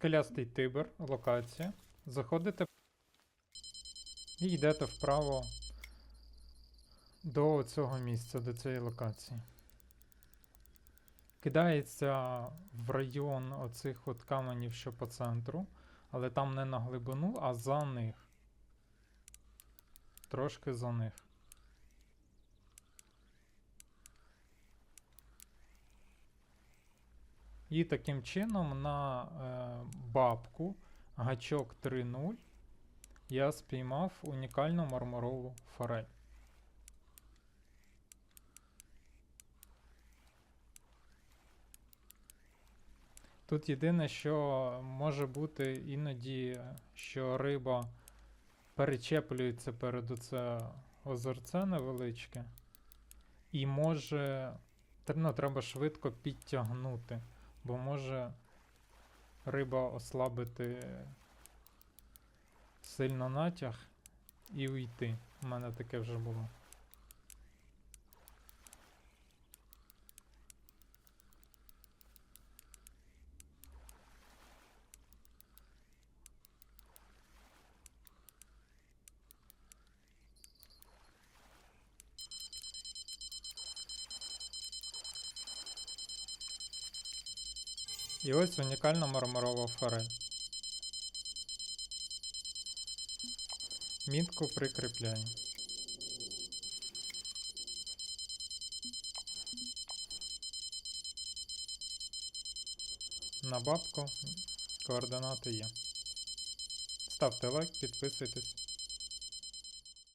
скелястий тибр, локація. Заходите і йдете вправо до цього місця, до цієї локації. Кидається в район оцих от каменів, що по центру, але там не на глибину, а за них. Трошки за них. І таким чином на е, бабку гачок 3.0 я спіймав унікальну мармурову форель. Тут єдине, що може бути іноді, що риба перечеплюється перед оце озерце невеличке, і може ну, треба швидко підтягнути, бо може риба ослабити сильно натяг і уйти. У мене таке вже було. І ось унікальна мармурова форель. Мітку прикріпляю. На бабку координати є. Ставте лайк, підписуйтесь.